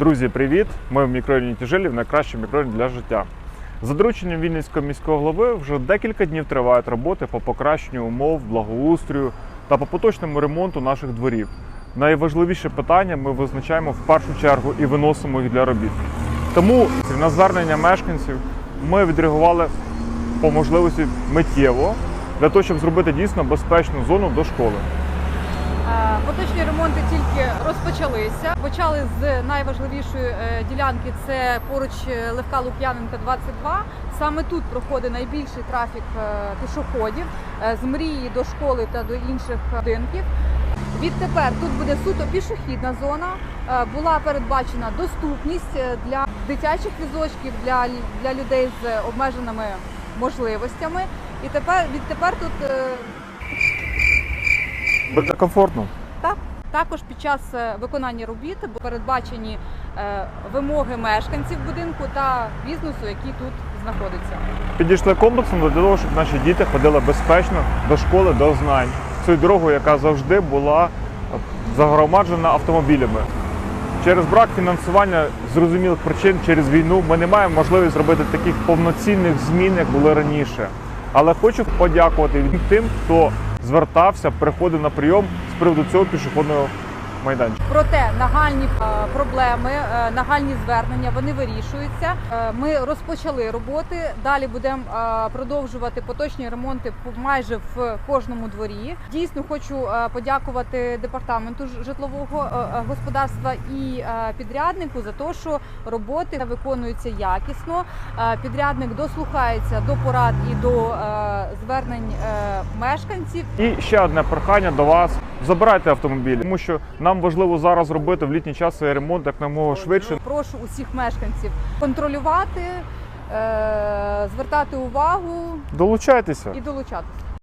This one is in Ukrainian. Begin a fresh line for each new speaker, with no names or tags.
Друзі, привіт! Ми в мікрорайоні Тяжилів, найкращий мікрорайон для життя. За дорученням Вінницького міського голови вже декілька днів тривають роботи по покращенню умов, благоустрою та по поточному ремонту наших дворів. Найважливіше питання ми визначаємо в першу чергу і виносимо їх для робіт. Тому на звернення мешканців ми відреагували по можливості миттєво для того, щоб зробити дійсно безпечну зону до школи.
Поточні ремонти тільки розпочалися. Почали з найважливішої е, ділянки. Це поруч е, Левка Лук'яненка 22. Саме тут проходить найбільший трафік е, пішоходів з мрії до школи та до інших будинків. Відтепер тут буде суто пішохідна зона. Була передбачена доступність для дитячих візочків, для, для людей з обмеженими можливостями. І тепер відтепер тут
Буде комфортно.
Так. Також під час е, виконання робіт передбачені е, вимоги мешканців будинку та бізнесу, який тут знаходиться.
Підійшли комплексно для того, щоб наші діти ходили безпечно до школи, до знань. Цією дорогою, яка завжди була загромаджена автомобілями. Через брак фінансування зрозумілих причин через війну ми не маємо можливості зробити таких повноцінних змін, як були раніше. Але хочу подякувати тим, хто звертався, приходив на прийом з приводу цього пішохідного майданчика.
Проте нагальні е, проблеми, е, нагальні звернення вони вирішуються. Е, Ми розпочали роботи. Далі будемо продовжувати поточні ремонти майже в кожному дворі. Дійсно, хочу подякувати департаменту житлового господарства і підряднику за те, що роботи виконуються якісно. Підрядник дослухається до порад і до звернень мешканців.
І ще одне прохання до вас: забирайте автомобілі, тому що нам важливо зараз робити в літній час ремонт як намого швидше.
Прошу усіх мешканців контролювати, е, звертати увагу
Долучайтеся.
і долучатися.